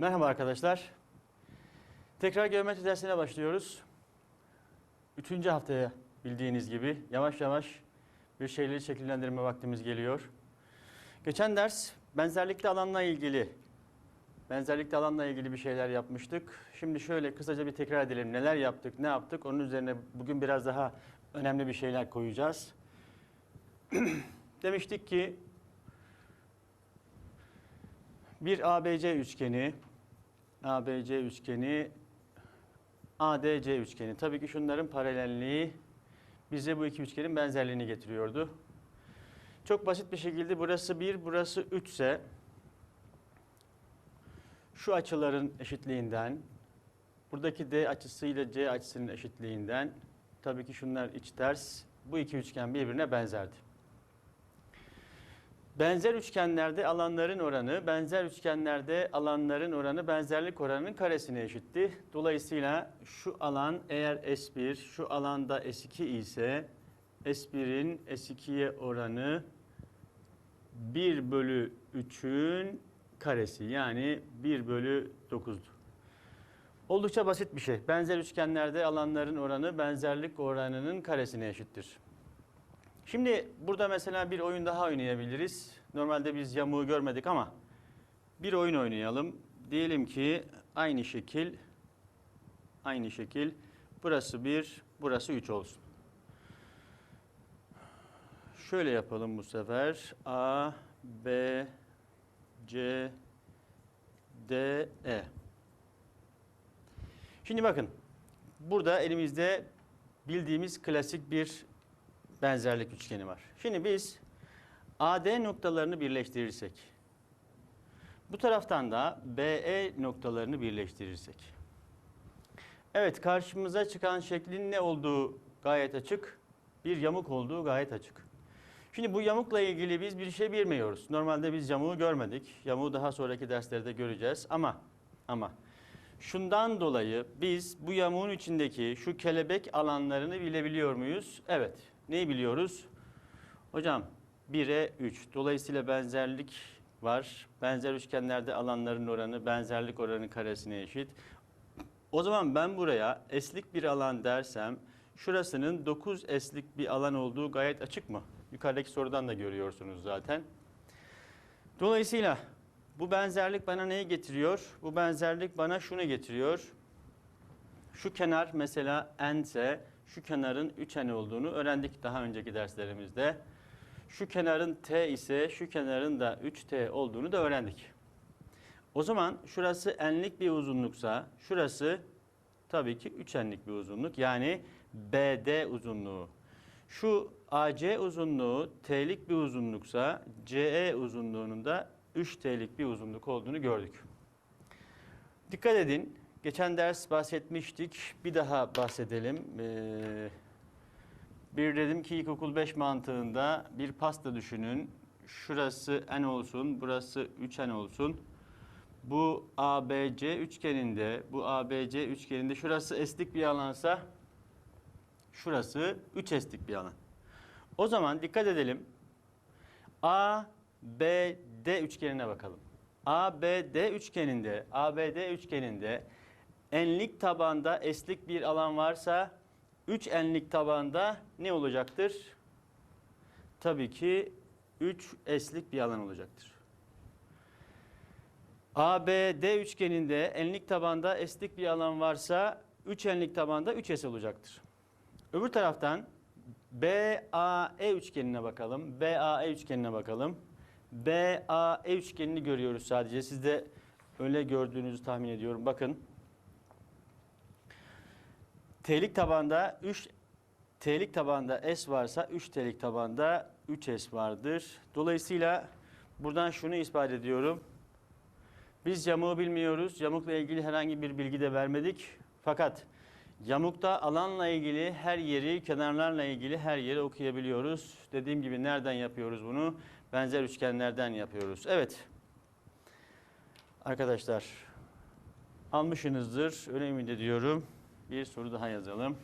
Merhaba arkadaşlar. Tekrar geometri dersine başlıyoruz. Üçüncü haftaya bildiğiniz gibi yavaş yavaş bir şeyleri şekillendirme vaktimiz geliyor. Geçen ders benzerlikli alanla ilgili benzerlikli alanla ilgili bir şeyler yapmıştık. Şimdi şöyle kısaca bir tekrar edelim. Neler yaptık, ne yaptık? Onun üzerine bugün biraz daha önemli bir şeyler koyacağız. Demiştik ki bir ABC üçgeni, ABC üçgeni, ADC üçgeni. Tabii ki şunların paralelliği bize bu iki üçgenin benzerliğini getiriyordu. Çok basit bir şekilde burası 1, burası 3 ise şu açıların eşitliğinden, buradaki D açısıyla C açısının eşitliğinden, tabii ki şunlar iç ters, bu iki üçgen birbirine benzerdi. Benzer üçgenlerde alanların oranı, benzer üçgenlerde alanların oranı benzerlik oranının karesine eşitti. Dolayısıyla şu alan eğer S1, şu alanda S2 ise S1'in S2'ye oranı 1 bölü 3'ün karesi yani 1 bölü 9'du. Oldukça basit bir şey. Benzer üçgenlerde alanların oranı benzerlik oranının karesine eşittir. Şimdi burada mesela bir oyun daha oynayabiliriz. Normalde biz yamuğu görmedik ama bir oyun oynayalım. Diyelim ki aynı şekil aynı şekil burası 1, burası 3 olsun. Şöyle yapalım bu sefer. A, B, C, D, E. Şimdi bakın. Burada elimizde bildiğimiz klasik bir benzerlik üçgeni var. Şimdi biz AD noktalarını birleştirirsek, bu taraftan da BE noktalarını birleştirirsek. Evet karşımıza çıkan şeklin ne olduğu gayet açık. Bir yamuk olduğu gayet açık. Şimdi bu yamukla ilgili biz bir şey bilmiyoruz. Normalde biz yamuğu görmedik. Yamuğu daha sonraki derslerde göreceğiz ama ama şundan dolayı biz bu yamuğun içindeki şu kelebek alanlarını bilebiliyor muyuz? Evet. Neyi biliyoruz? Hocam 1'e 3. Dolayısıyla benzerlik var. Benzer üçgenlerde alanların oranı benzerlik oranı karesine eşit. O zaman ben buraya eslik bir alan dersem şurasının 9 eslik bir alan olduğu gayet açık mı? Yukarıdaki sorudan da görüyorsunuz zaten. Dolayısıyla bu benzerlik bana neyi getiriyor? Bu benzerlik bana şunu getiriyor. Şu kenar mesela n ise şu kenarın 3n olduğunu öğrendik daha önceki derslerimizde. Şu kenarın t ise şu kenarın da 3t olduğunu da öğrendik. O zaman şurası n'lik bir uzunluksa şurası tabii ki 3n'lik bir uzunluk. Yani BD uzunluğu. Şu AC uzunluğu t'lik bir uzunluksa CE uzunluğunun da 3t'lik bir uzunluk olduğunu gördük. Dikkat edin. Geçen ders bahsetmiştik. Bir daha bahsedelim. Ee, bir dedim ki ilkokul 5 mantığında bir pasta düşünün. Şurası n olsun, burası 3n olsun. Bu ABC üçgeninde, bu ABC üçgeninde şurası eslik bir alansa şurası 3 eslik bir alan. O zaman dikkat edelim. A, B, D üçgenine bakalım. ABD üçgeninde, ABD üçgeninde enlik tabanda eslik bir alan varsa 3 enlik tabanda ne olacaktır? Tabii ki 3 eslik bir alan olacaktır. ABD üçgeninde enlik tabanda eslik bir alan varsa 3 enlik tabanda 3 es olacaktır. Öbür taraftan BAE üçgenine bakalım. BAE üçgenine bakalım. BAE üçgenini görüyoruz sadece. Siz de öyle gördüğünüzü tahmin ediyorum. Bakın. T'lik tabanda 3 T'lik tabanda S varsa 3 T'lik tabanda 3S vardır. Dolayısıyla buradan şunu ispat ediyorum. Biz yamuğu bilmiyoruz. Yamukla ilgili herhangi bir bilgi de vermedik. Fakat yamukta alanla ilgili her yeri, kenarlarla ilgili her yeri okuyabiliyoruz. Dediğim gibi nereden yapıyoruz bunu? Benzer üçgenlerden yapıyoruz. Evet. Arkadaşlar almışsınızdır. Öyle ümit ediyorum. Bir soru daha yazalım.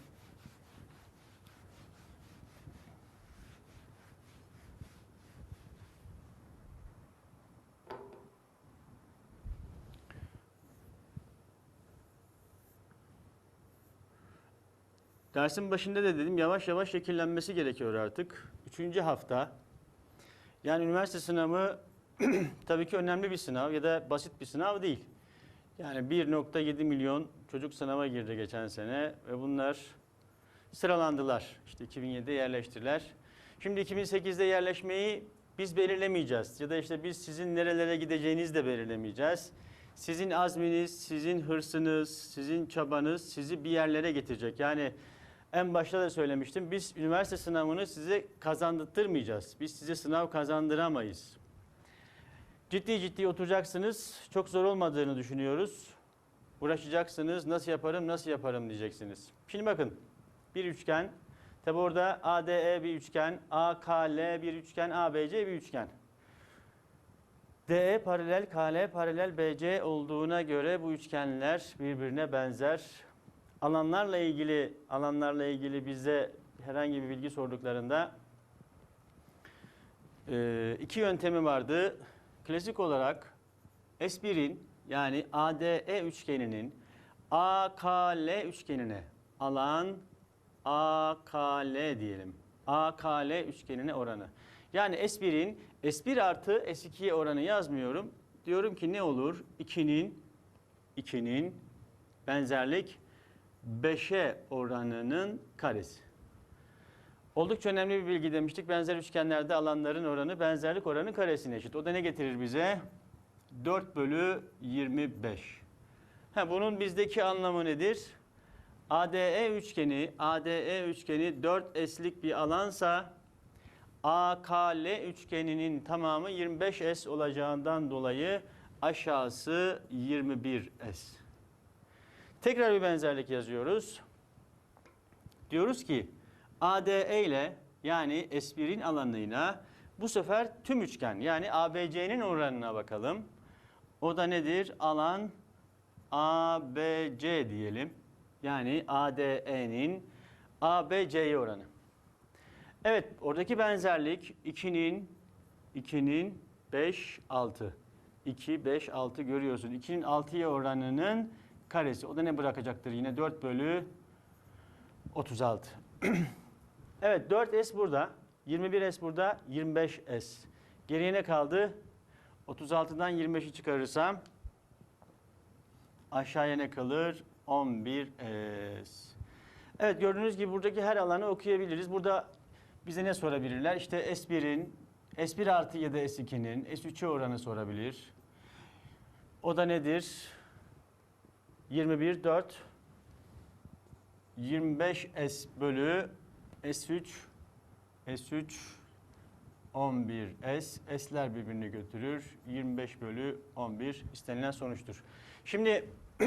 Dersin başında da dedim yavaş yavaş şekillenmesi gerekiyor artık. Üçüncü hafta. Yani üniversite sınavı tabii ki önemli bir sınav ya da basit bir sınav değil. Yani 1.7 milyon çocuk sınava girdi geçen sene ve bunlar sıralandılar. İşte 2007'de yerleştiler. Şimdi 2008'de yerleşmeyi biz belirlemeyeceğiz. Ya da işte biz sizin nerelere gideceğinizi de belirlemeyeceğiz. Sizin azminiz, sizin hırsınız, sizin çabanız sizi bir yerlere getirecek. Yani en başta da söylemiştim. Biz üniversite sınavını size kazandırtmayacağız. Biz size sınav kazandıramayız. Ciddi ciddi oturacaksınız. Çok zor olmadığını düşünüyoruz. Uğraşacaksınız. Nasıl yaparım, nasıl yaparım diyeceksiniz. Şimdi bakın. Bir üçgen. Tabi orada ADE bir üçgen, AKL bir üçgen, ABC bir üçgen. DE paralel, KL paralel BC olduğuna göre bu üçgenler birbirine benzer. Alanlarla ilgili alanlarla ilgili bize herhangi bir bilgi sorduklarında iki yöntemi vardı. Klasik olarak S1'in yani ADE üçgeninin AKL üçgenine alan AKL diyelim. AKL üçgenine oranı. Yani S1'in S1 artı S2'ye oranı yazmıyorum. Diyorum ki ne olur? 2'nin 2'nin benzerlik 5'e oranının karesi. Oldukça önemli bir bilgi demiştik. Benzer üçgenlerde alanların oranı benzerlik oranı karesine eşit. O da ne getirir bize? 4 bölü 25. Ha, bunun bizdeki anlamı nedir? ADE üçgeni, ADE üçgeni 4S'lik bir alansa AKL üçgeninin tamamı 25S olacağından dolayı aşağısı 21S. Tekrar bir benzerlik yazıyoruz. Diyoruz ki ADE ile yani S1'in alanıyla bu sefer tüm üçgen yani ABC'nin oranına bakalım. O da nedir? Alan ABC diyelim. Yani ADE'nin ABC'ye oranı. Evet, oradaki benzerlik 2'nin 2'nin 5 6. 2 5 6 görüyorsun. 2'nin 6'ya oranının karesi. O da ne bırakacaktır? Yine 4 bölü 36. evet 4S burada. 21S burada. 25S. Geriye ne kaldı? 36'dan 25'i çıkarırsam aşağıya ne kalır? 11S. Evet gördüğünüz gibi buradaki her alanı okuyabiliriz. Burada bize ne sorabilirler? İşte S1'in, S1 artı ya da S2'nin S3'e oranı sorabilir. O da nedir? 21, 4, 25S bölü S3, S3, 11S. S'ler birbirini götürür. 25 bölü 11 istenilen sonuçtur. Şimdi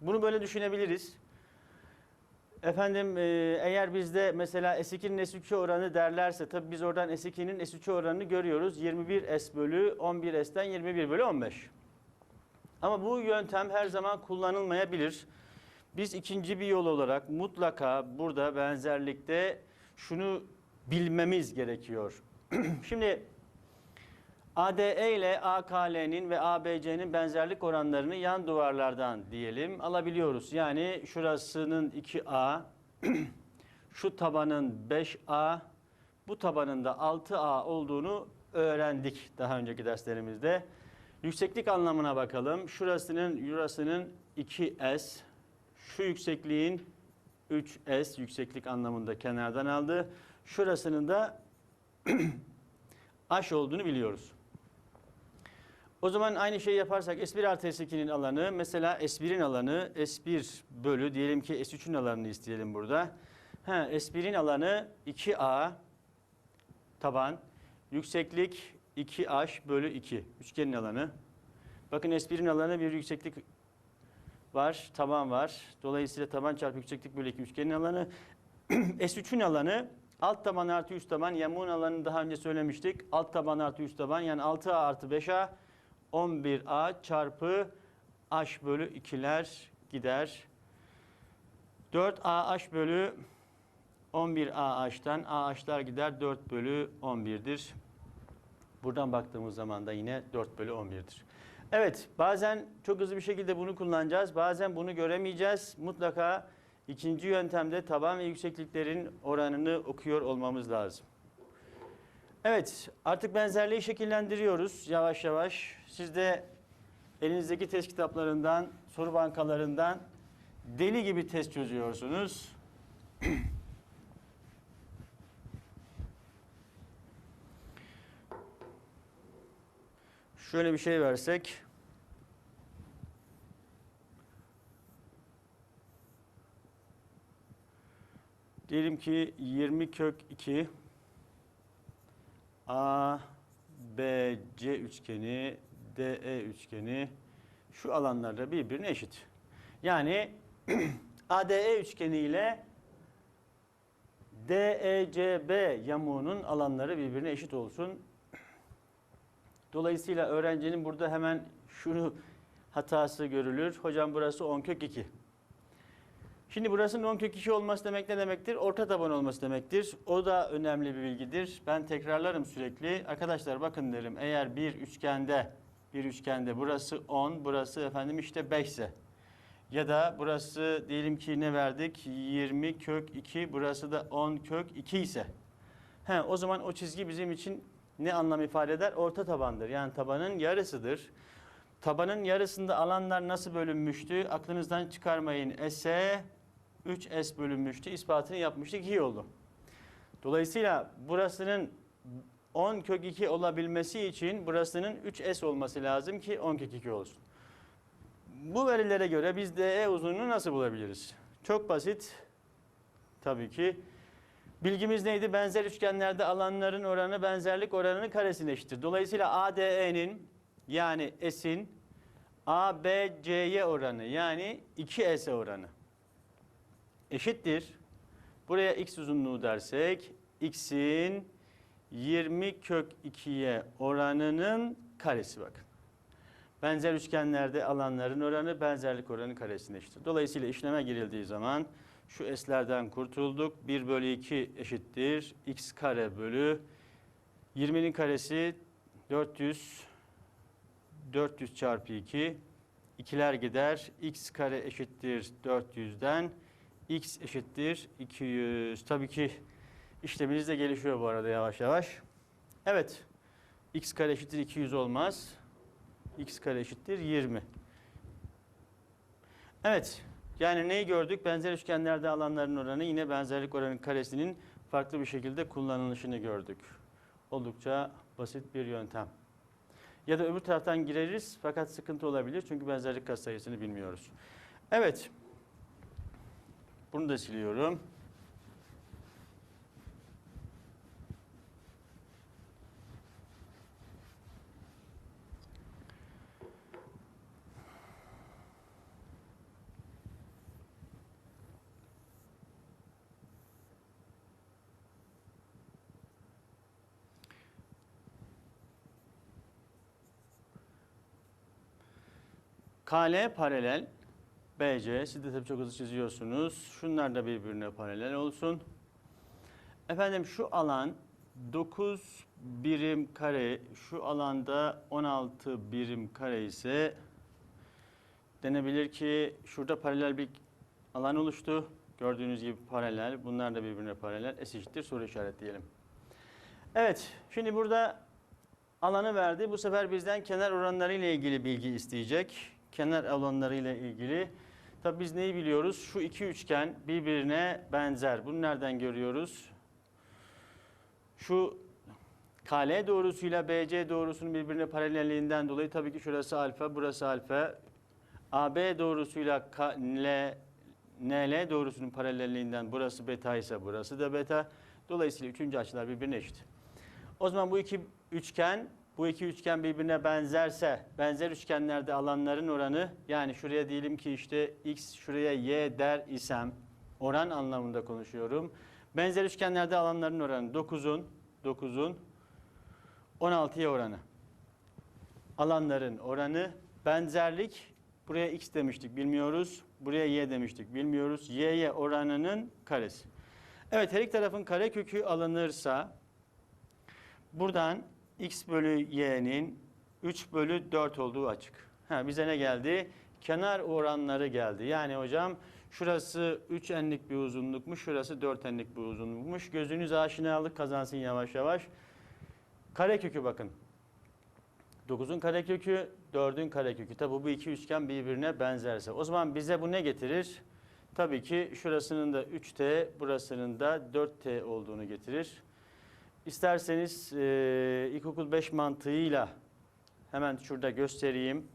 bunu böyle düşünebiliriz. Efendim e, eğer bizde mesela S2'nin S3'e oranı derlerse tabii biz oradan S2'nin S3'e oranını görüyoruz. 21S bölü 11S'ten 21 bölü 15. Ama bu yöntem her zaman kullanılmayabilir. Biz ikinci bir yol olarak mutlaka burada benzerlikte şunu bilmemiz gerekiyor. Şimdi ADE ile AKL'nin ve ABC'nin benzerlik oranlarını yan duvarlardan diyelim alabiliyoruz. Yani şurasının 2A, şu tabanın 5A, bu tabanın da 6A olduğunu öğrendik daha önceki derslerimizde. Yükseklik anlamına bakalım. Şurasının, şurasının 2S, şu yüksekliğin 3S yükseklik anlamında kenardan aldı. Şurasının da H olduğunu biliyoruz. O zaman aynı şeyi yaparsak S1 artı S2'nin alanı mesela S1'in alanı S1 bölü diyelim ki S3'ün alanını isteyelim burada. Ha, S1'in alanı 2A taban yükseklik 2H bölü 2 üçgenin alanı. Bakın S1'in alanı bir yükseklik var, taban var. Dolayısıyla taban çarpı yükseklik bölü 2 üçgenin alanı. S3'ün alanı alt taban artı üst taban yamuğun alanını daha önce söylemiştik. Alt taban artı üst taban yani 6A artı 5A 11A çarpı H bölü 2'ler gider. 4AH bölü 11AH'tan AH'lar gider 4 bölü 11'dir. Buradan baktığımız zaman da yine 4 bölü 11'dir. Evet bazen çok hızlı bir şekilde bunu kullanacağız. Bazen bunu göremeyeceğiz. Mutlaka İkinci yöntemde taban ve yüksekliklerin oranını okuyor olmamız lazım. Evet, artık benzerliği şekillendiriyoruz yavaş yavaş. Siz de elinizdeki test kitaplarından, soru bankalarından deli gibi test çözüyorsunuz. Şöyle bir şey versek. Diyelim ki 20 kök 2 A, B, C üçgeni, DE üçgeni şu alanlarda birbirine eşit. Yani ADE üçgeni ile DECB yamuğunun alanları birbirine eşit olsun. Dolayısıyla öğrencinin burada hemen şunu hatası görülür. Hocam burası 10 kök 2. Şimdi burasının 10 kök 2 olması demek ne demektir? Orta taban olması demektir. O da önemli bir bilgidir. Ben tekrarlarım sürekli. Arkadaşlar bakın derim eğer bir üçgende bir üçgende burası 10, burası efendim işte 5 ise ya da burası diyelim ki ne verdik? 20 kök 2, burası da 10 kök 2 ise he, o zaman o çizgi bizim için ne anlam ifade eder? Orta tabandır. Yani tabanın yarısıdır. Tabanın yarısında alanlar nasıl bölünmüştü? Aklınızdan çıkarmayın. S'e 3S bölünmüştü. İspatını yapmıştık. iyi oldu. Dolayısıyla burasının 10 kök 2 olabilmesi için burasının 3S olması lazım ki 10 kök 2 olsun. Bu verilere göre biz DE uzunluğunu nasıl bulabiliriz? Çok basit. Tabii ki. Bilgimiz neydi? Benzer üçgenlerde alanların oranı benzerlik oranının karesine eşittir. Dolayısıyla ADE'nin yani S'in ABC'ye oranı yani 2S oranı eşittir. Buraya x uzunluğu dersek x'in 20 kök 2'ye oranının karesi bakın. Benzer üçgenlerde alanların oranı benzerlik oranı karesine eşittir. Dolayısıyla işleme girildiği zaman şu s'lerden kurtulduk. 1 bölü 2 eşittir. x kare bölü 20'nin karesi 400 400 çarpı 2 ikiler gider. x kare eşittir 400'den x eşittir 200. Tabii ki işleminiz de gelişiyor bu arada yavaş yavaş. Evet. x kare eşittir 200 olmaz. x kare eşittir 20. Evet. Yani neyi gördük? Benzer üçgenlerde alanların oranı yine benzerlik oranının karesinin farklı bir şekilde kullanılışını gördük. Oldukça basit bir yöntem. Ya da öbür taraftan gireriz fakat sıkıntı olabilir çünkü benzerlik katsayısını bilmiyoruz. Evet. Bunu da siliyorum. KL paralel BC. Siz de tabii çok hızlı çiziyorsunuz. Şunlar da birbirine paralel olsun. Efendim şu alan 9 birim kare, şu alanda 16 birim kare ise denebilir ki şurada paralel bir alan oluştu. Gördüğünüz gibi paralel. Bunlar da birbirine paralel. S eşittir soru işaretleyelim. Evet. Şimdi burada alanı verdi. Bu sefer bizden kenar oranları ile ilgili bilgi isteyecek. Kenar alanları ile ilgili. Tabii biz neyi biliyoruz? Şu iki üçgen birbirine benzer. Bunu nereden görüyoruz? Şu KL doğrusuyla BC doğrusunun birbirine paralelliğinden dolayı tabii ki şurası alfa, burası alfa. AB doğrusuyla KL, NL doğrusunun paralelliğinden burası beta ise burası da beta. Dolayısıyla üçüncü açılar birbirine eşit. O zaman bu iki üçgen bu iki üçgen birbirine benzerse, benzer üçgenlerde alanların oranı, yani şuraya diyelim ki işte x, şuraya y der isem, oran anlamında konuşuyorum. Benzer üçgenlerde alanların oranı 9'un, 9'un 16'ya oranı. Alanların oranı, benzerlik, buraya x demiştik bilmiyoruz, buraya y demiştik bilmiyoruz. y'ye oranının karesi. Evet her iki tarafın kare kökü alınırsa, buradan x bölü y'nin 3 bölü 4 olduğu açık. Ha, bize ne geldi? kenar oranları geldi. Yani hocam şurası 3 enlik bir uzunlukmuş, şurası 4 enlik bir uzunlukmuş. Gözünüz aşinalık kazansın yavaş yavaş. Karekökü bakın. 9'un karekökü, 4'ün karekökü. Tabi bu iki üçgen birbirine benzerse. O zaman bize bu ne getirir? Tabii ki şurasının da 3T, burasının da 4T olduğunu getirir. İsterseniz e, ilkokul 5 mantığıyla hemen şurada göstereyim.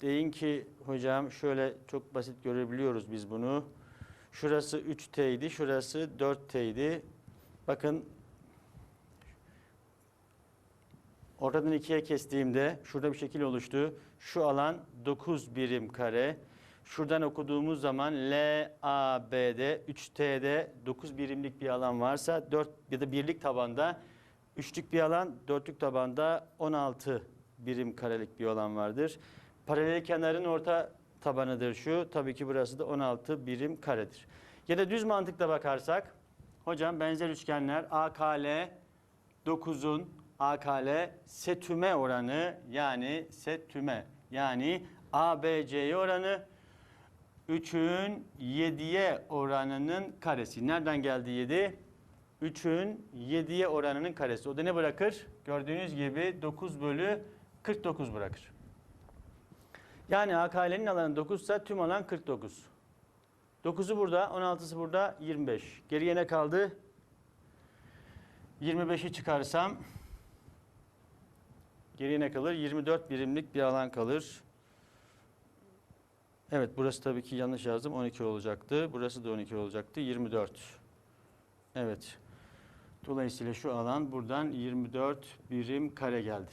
Deyin ki hocam şöyle çok basit görebiliyoruz biz bunu. Şurası 3T idi, şurası 4T idi. Bakın ortadan ikiye kestiğimde şurada bir şekil oluştu. Şu alan 9 birim kare. Şuradan okuduğumuz zaman LAB'de 3T'de 9 birimlik bir alan varsa 4 ya da birlik tabanda üçlük bir alan, dörtlük tabanda 16 birim karelik bir alan vardır. Paralel kenarın orta tabanıdır şu. Tabii ki burası da 16 birim karedir. Ya da düz mantıkla bakarsak hocam benzer üçgenler AKL 9'un AKL setüme oranı yani setüme yani ABC'ye oranı 3'ün 7'ye oranının karesi. Nereden geldi 7? 3'ün 7'ye oranının karesi. O da ne bırakır? Gördüğünüz gibi 9 bölü 49 bırakır. Yani AKL'nin alanı 9 ise tüm alan 49. 9'u burada, 16'sı burada, 25. Geriye ne kaldı? 25'i çıkarsam geriye ne kalır? 24 birimlik bir alan kalır. Evet burası tabii ki yanlış yazdım. 12 olacaktı. Burası da 12 olacaktı. 24. Evet. Dolayısıyla şu alan buradan 24 birim kare geldi.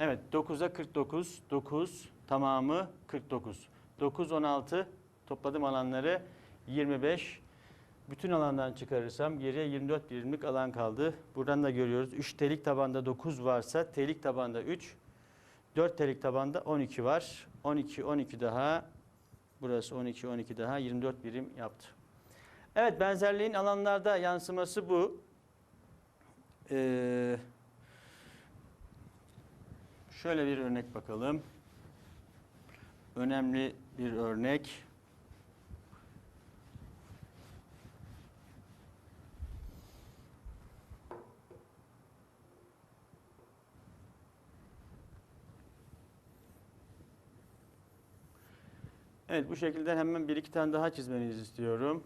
Evet 9'a 49. 9 tamamı 49. 9, 16 topladım alanları 25. Bütün alandan çıkarırsam geriye 24 birimlik alan kaldı. Buradan da görüyoruz. 3 telik tabanda 9 varsa telik tabanda 3. 4 telik tabanda 12 var. 12, 12 daha. Burası 12, 12 daha 24 birim yaptı. Evet benzerliğin alanlarda yansıması bu. Ee, şöyle bir örnek bakalım. Önemli bir örnek. Evet bu şekilde hemen bir iki tane daha çizmenizi istiyorum.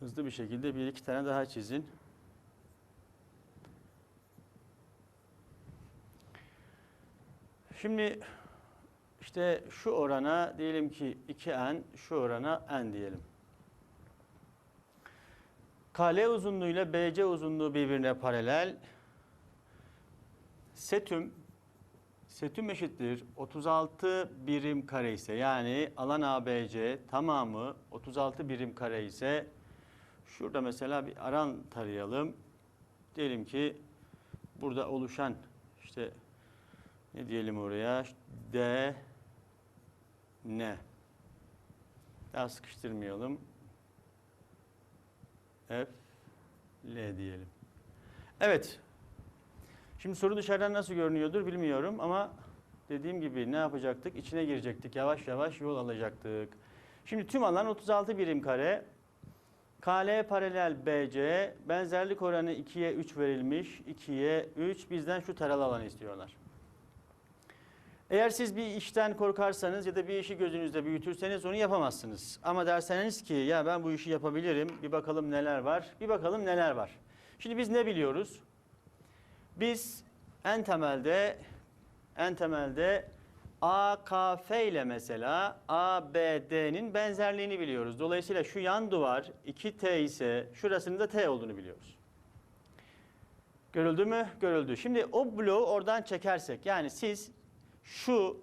Hızlı bir şekilde bir iki tane daha çizin. Şimdi işte şu orana diyelim ki 2n, şu orana n diyelim. KL uzunluğuyla BC uzunluğu birbirine paralel. Setüm setüm eşittir 36 birim kare ise yani alan ABC tamamı 36 birim kare ise şurada mesela bir aran tarayalım. Diyelim ki burada oluşan işte ne diyelim oraya D N daha sıkıştırmayalım. F L diyelim. Evet. Şimdi soru dışarıdan nasıl görünüyordur bilmiyorum ama dediğim gibi ne yapacaktık? İçine girecektik. Yavaş yavaş yol alacaktık. Şimdi tüm alan 36 birim kare. KL paralel BC benzerlik oranı 2'ye 3 verilmiş. 2'ye 3 bizden şu taralı alanı istiyorlar. Eğer siz bir işten korkarsanız ya da bir işi gözünüzde büyütürseniz onu yapamazsınız. Ama derseniz ki ya ben bu işi yapabilirim bir bakalım neler var bir bakalım neler var. Şimdi biz ne biliyoruz? Biz en temelde en temelde AKF ile mesela ABD'nin benzerliğini biliyoruz. Dolayısıyla şu yan duvar 2T ise şurasının da T olduğunu biliyoruz. Görüldü mü? Görüldü. Şimdi o bloğu oradan çekersek yani siz şu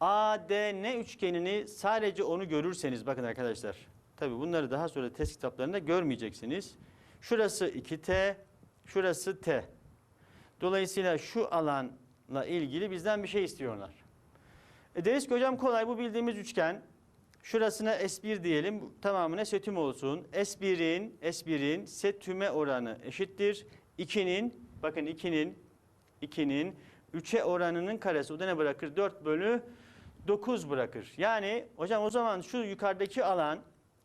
ADN üçgenini sadece onu görürseniz bakın arkadaşlar. Tabii bunları daha sonra test kitaplarında görmeyeceksiniz. Şurası 2T, şurası T. Dolayısıyla şu alanla ilgili bizden bir şey istiyorlar. E deriz ki hocam kolay bu bildiğimiz üçgen. Şurasına S1 diyelim. Tamamına setüm olsun. S1'in S1'in setüme oranı eşittir. 2'nin bakın 2'nin 2'nin 3'e oranının karesi o da ne bırakır? 4 bölü 9 bırakır. Yani hocam o zaman şu yukarıdaki alan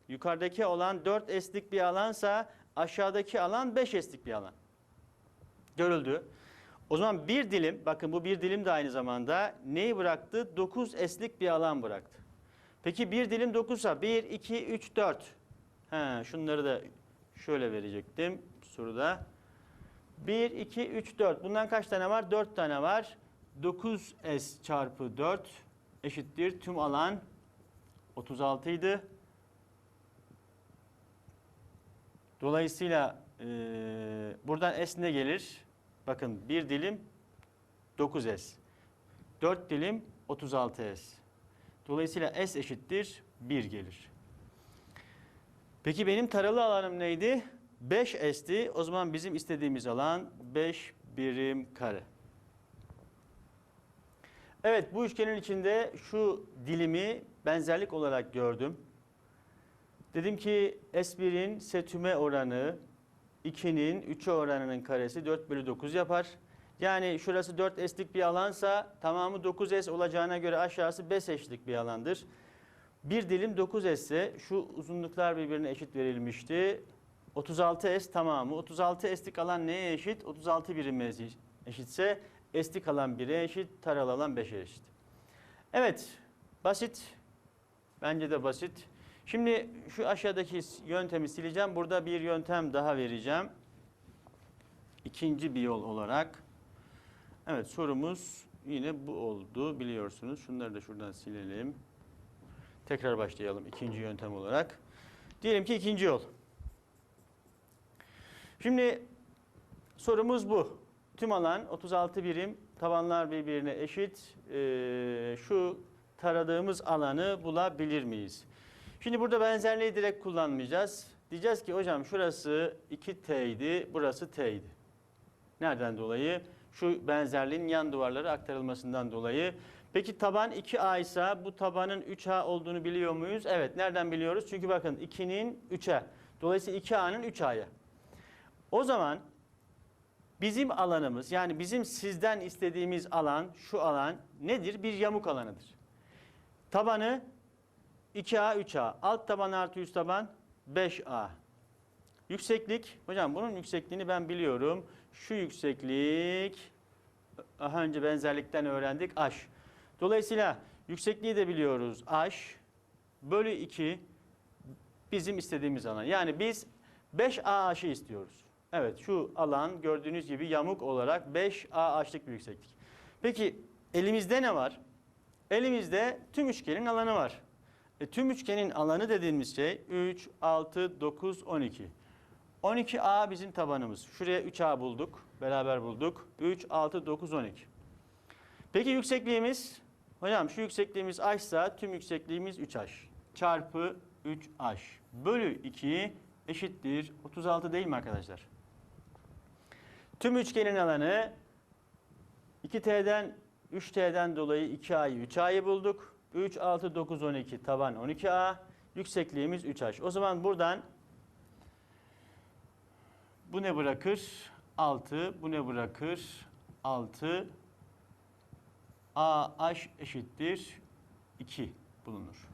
yukarıdaki olan 4S'lik bir alansa aşağıdaki alan 5S'lik bir alan. Görüldü. O zaman bir dilim, bakın bu bir dilim de aynı zamanda neyi bıraktı? 9S'lik bir alan bıraktı. Peki bir dilim 9'sa 1, 2, 3, 4. He, şunları da şöyle verecektim soruda. 1, 2, 3, 4. Bundan kaç tane var? 4 tane var. 9S çarpı 4 eşittir tüm alan 36 idi. Dolayısıyla eee, buradan S ne gelir? Bakın bir dilim 9S. 4 dilim 36S. Dolayısıyla S eşittir 1 gelir. Peki benim taralı alanım neydi? 5S'ti. O zaman bizim istediğimiz alan 5 birim kare. Evet bu üçgenin içinde şu dilimi benzerlik olarak gördüm. Dedim ki S1'in setüme oranı 2'nin 3'e oranının karesi 4 bölü 9 yapar. Yani şurası 4S'lik bir alansa tamamı 9S olacağına göre aşağısı 5S'lik bir alandır. Bir dilim 9S ise şu uzunluklar birbirine eşit verilmişti. 36S tamamı. 36S'lik alan neye eşit? 36 birime eşitse S'lik alan 1'e eşit, taralı alan 5'e eşit. Evet, basit. Bence de basit. Şimdi şu aşağıdaki yöntemi sileceğim. Burada bir yöntem daha vereceğim. İkinci bir yol olarak. Evet sorumuz yine bu oldu biliyorsunuz. Şunları da şuradan silelim. Tekrar başlayalım ikinci yöntem olarak. Diyelim ki ikinci yol. Şimdi sorumuz bu. Tüm alan 36 birim, tabanlar birbirine eşit. Ee, şu taradığımız alanı bulabilir miyiz? Şimdi burada benzerliği direkt kullanmayacağız. Diyeceğiz ki hocam şurası 2T idi, burası T idi. Nereden dolayı? Şu benzerliğin yan duvarları aktarılmasından dolayı. Peki taban 2A ise bu tabanın 3A olduğunu biliyor muyuz? Evet. Nereden biliyoruz? Çünkü bakın 2'nin 3'e. Dolayısıyla 2A'nın 3A'ya. O zaman bizim alanımız yani bizim sizden istediğimiz alan şu alan nedir? Bir yamuk alanıdır. Tabanı 2A 3A. Alt taban artı üst taban 5A. Yükseklik, hocam bunun yüksekliğini ben biliyorum. Şu yükseklik, daha önce benzerlikten öğrendik, H. Dolayısıyla yüksekliği de biliyoruz, H. Bölü 2 bizim istediğimiz alan. Yani biz 5AH'ı istiyoruz. Evet şu alan gördüğünüz gibi yamuk olarak 5AH'lık bir yükseklik. Peki elimizde ne var? Elimizde tüm üçgenin alanı var. E, tüm üçgenin alanı dediğimiz şey 3, 6, 9, 12. 12A bizim tabanımız. Şuraya 3A bulduk. Beraber bulduk. 3, 6, 9, 12. Peki yüksekliğimiz? Hocam şu yüksekliğimiz H ise tüm yüksekliğimiz 3H. Çarpı 3H. Bölü 2 eşittir. 36 değil mi arkadaşlar? Tüm üçgenin alanı 2T'den 3T'den dolayı 2A'yı 3A'yı bulduk. 3, 6, 9, 12 taban 12A. Yüksekliğimiz 3H. O zaman buradan bu ne bırakır? 6. Bu ne bırakır? 6. AH eşittir 2 bulunur.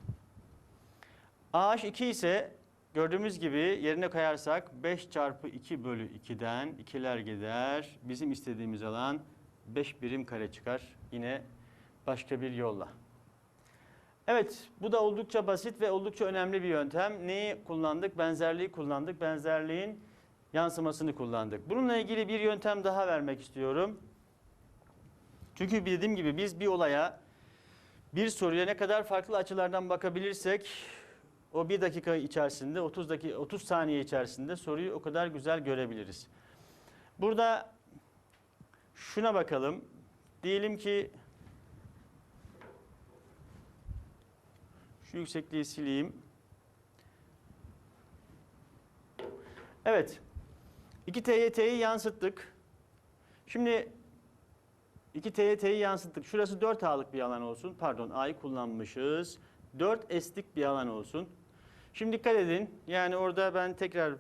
AH 2 ise gördüğümüz gibi yerine koyarsak 5 çarpı 2 bölü 2'den 2'ler gider. Bizim istediğimiz alan 5 birim kare çıkar. Yine başka bir yolla. Evet, bu da oldukça basit ve oldukça önemli bir yöntem. Neyi kullandık? Benzerliği kullandık. Benzerliğin yansımasını kullandık. Bununla ilgili bir yöntem daha vermek istiyorum. Çünkü dediğim gibi biz bir olaya, bir soruya ne kadar farklı açılardan bakabilirsek o bir dakika içerisinde, 30 dakika, 30 saniye içerisinde soruyu o kadar güzel görebiliriz. Burada şuna bakalım. Diyelim ki Şu yüksekliği sileyim. Evet. 2T'ye T'yi yansıttık. Şimdi 2T'ye T'yi yansıttık. Şurası 4A'lık bir alan olsun. Pardon A'yı kullanmışız. 4S'lik bir alan olsun. Şimdi dikkat edin. Yani orada ben tekrar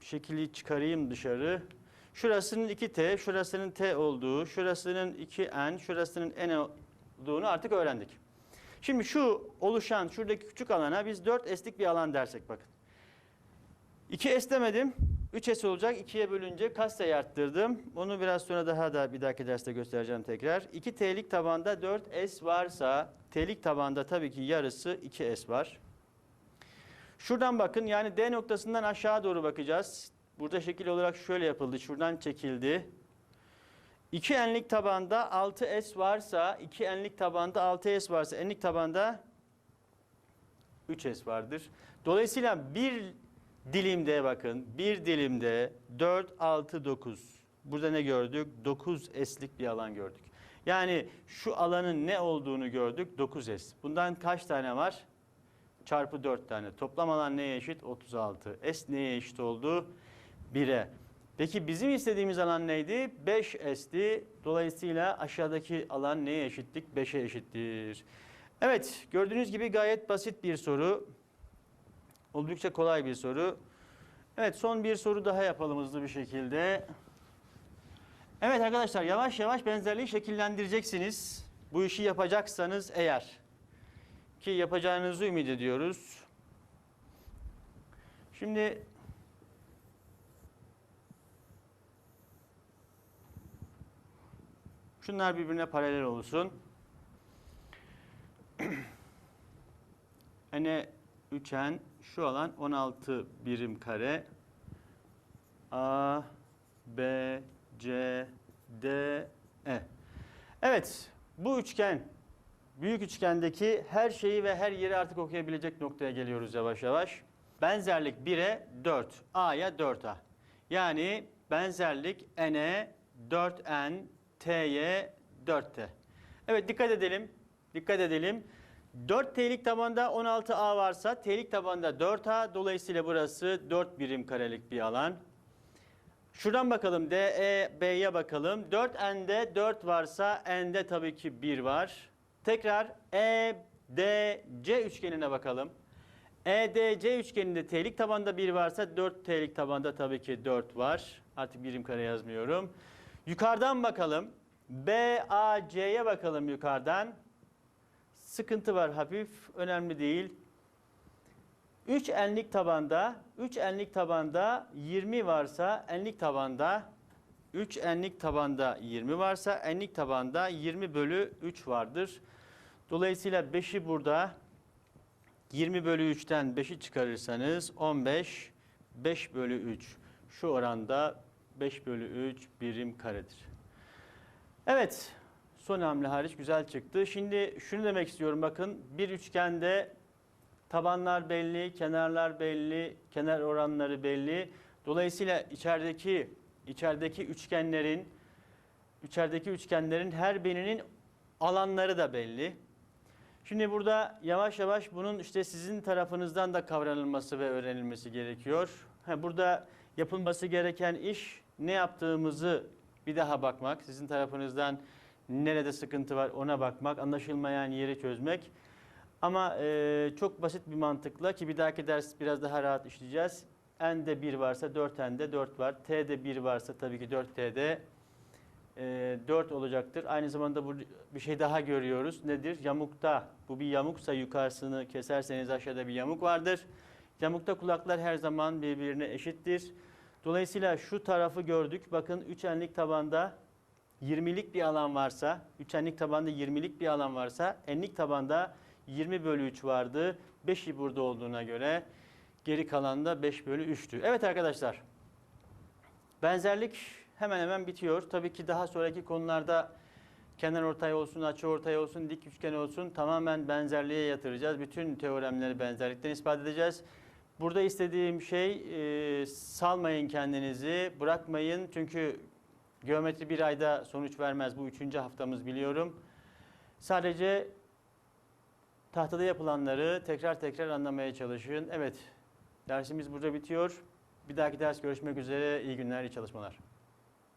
şekli çıkarayım dışarı. Şurasının 2t, şurasının t olduğu, şurasının 2n, şurasının n olduğunu artık öğrendik. Şimdi şu oluşan şuradaki küçük alana biz 4s'lik bir alan dersek bakın. 2s demedim. 3s olacak. 2'ye bölünce sayı arttırdım. Onu biraz sonra daha da bir dahaki derste göstereceğim tekrar. 2t'lik tabanda 4s varsa t'lik tabanda tabii ki yarısı 2s var. Şuradan bakın yani D noktasından aşağı doğru bakacağız. Burada şekil olarak şöyle yapıldı. Şuradan çekildi. 2 enlik tabanda 6s varsa, 2 enlik tabanda 6s varsa, enlik tabanda 3s vardır. Dolayısıyla bir dilimde bakın, bir dilimde 4, 6, 9. Burada ne gördük? 9s'lik bir alan gördük. Yani şu alanın ne olduğunu gördük? 9s. Bundan kaç tane var? Çarpı 4 tane. Toplam alan neye eşit? 36. S neye eşit oldu? 1'e. Peki bizim istediğimiz alan neydi? 5S'ti. Dolayısıyla aşağıdaki alan neye eşittik? 5'e eşittir. Evet, gördüğünüz gibi gayet basit bir soru. Oldukça kolay bir soru. Evet, son bir soru daha yapalım hızlı bir şekilde. Evet arkadaşlar, yavaş yavaş benzerliği şekillendireceksiniz. Bu işi yapacaksanız eğer. Ki yapacağınızı ümit ediyoruz. Şimdi Şunlar birbirine paralel olsun. Ene üçen şu alan 16 birim kare. A, B, C, D, E. Evet, bu üçgen, büyük üçgendeki her şeyi ve her yeri artık okuyabilecek noktaya geliyoruz yavaş yavaş. Benzerlik 1'e 4, A'ya 4A. Yani benzerlik N'e 4N, T'ye 4T. Evet dikkat edelim. Dikkat edelim. 4 T'lik tabanda 16A varsa T'lik tabanda 4A. Dolayısıyla burası 4 birim karelik bir alan. Şuradan bakalım DE, B'ye bakalım. 4N'de 4 varsa N'de tabii ki 1 var. Tekrar E, D, C üçgenine bakalım. EDC üçgeninde T'lik tabanda 1 varsa 4 T'lik tabanda tabii ki 4 var. Artık birim kare yazmıyorum. Yukarıdan bakalım. BAC'ye bakalım yukarıdan. Sıkıntı var hafif, önemli değil. 3 enlik tabanda, 3 enlik tabanda 20 varsa enlik tabanda 3 enlik tabanda 20 varsa enlik tabanda 20 bölü 3 vardır. Dolayısıyla 5'i burada 20 bölü 3'ten 5'i çıkarırsanız 15, 5 bölü 3. Şu oranda 5 bölü 3 birim karedir. Evet, son hamle hariç güzel çıktı. Şimdi şunu demek istiyorum bakın. Bir üçgende tabanlar belli, kenarlar belli, kenar oranları belli. Dolayısıyla içerideki içerideki üçgenlerin içerideki üçgenlerin her birinin alanları da belli. Şimdi burada yavaş yavaş bunun işte sizin tarafınızdan da kavranılması ve öğrenilmesi gerekiyor. Burada yapılması gereken iş ne yaptığımızı bir daha bakmak, sizin tarafınızdan nerede sıkıntı var ona bakmak, anlaşılmayan yeri çözmek. Ama e, çok basit bir mantıkla ki bir dahaki ders biraz daha rahat işleyeceğiz. N'de 1 varsa 4 N'de 4 var. T'de 1 varsa tabii ki 4 T'de e, 4 olacaktır. Aynı zamanda bu bir şey daha görüyoruz. Nedir? Yamukta. Bu bir yamuksa yukarısını keserseniz aşağıda bir yamuk vardır. Yamukta kulaklar her zaman birbirine eşittir. Dolayısıyla şu tarafı gördük. Bakın üçenlik tabanda 20'lik bir alan varsa, üçenlik tabanda 20'lik bir alan varsa, enlik tabanda 20 bölü 3 vardı. 5'i burada olduğuna göre geri kalan da 5 bölü 3'tü. Evet arkadaşlar, benzerlik hemen hemen bitiyor. Tabii ki daha sonraki konularda kenar ortay olsun, açı ortay olsun, dik üçgen olsun tamamen benzerliğe yatıracağız. Bütün teoremleri benzerlikten ispat edeceğiz. Burada istediğim şey e, salmayın kendinizi, bırakmayın. Çünkü geometri bir ayda sonuç vermez. Bu üçüncü haftamız biliyorum. Sadece tahtada yapılanları tekrar tekrar anlamaya çalışın. Evet, dersimiz burada bitiyor. Bir dahaki ders görüşmek üzere. İyi günler, iyi çalışmalar.